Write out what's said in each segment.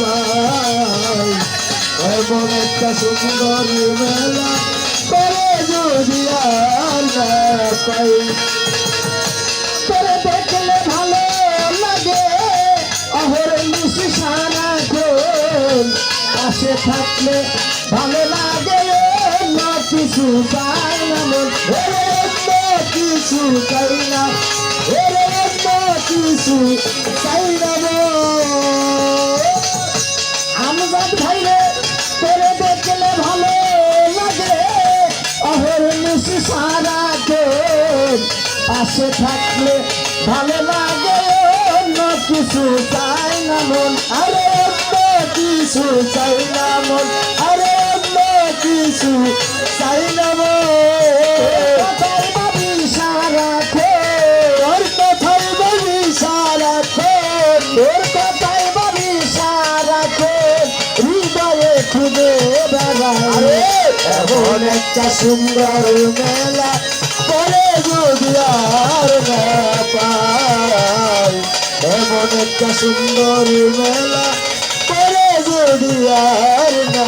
পাই। এমন একটা সুন্দর মেলা করে যদি আর না পাই। করে দেখলে ভালো লাগে, অহর নিশি সারা পাশে থাকলে ভালো লাগে, না কিছু চাই না কিছু চাই না কিছু চাই না সারা পাশে থাকলে ভালো লাগে, অন্য কিছু চাই না মন। আরে অন্য কিছু চাই না মন। আরে অন্য কিছু চাই না মন। কথাই এমন একটা সুন্দর মেলা পরে যদি আর না পাই এমন একটা সুন্দর মেলা পরে যদি আর না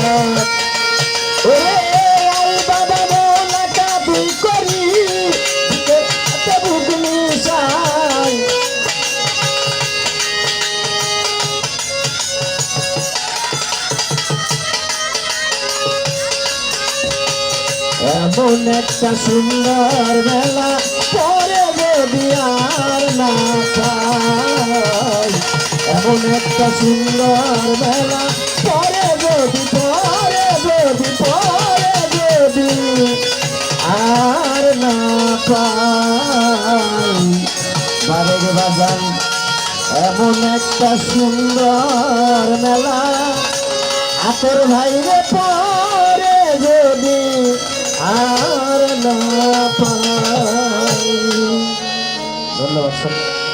এমন একটা সুন্দর মেলা পরে যদি আর না এমন একটা সুন্দর মেলা পরে যদি পরে যদি পরে যদি আর না পাই। বারেক বাজান, এমন একটা সুন্দর মেলা। আতর ভাইরে পরে যদি আর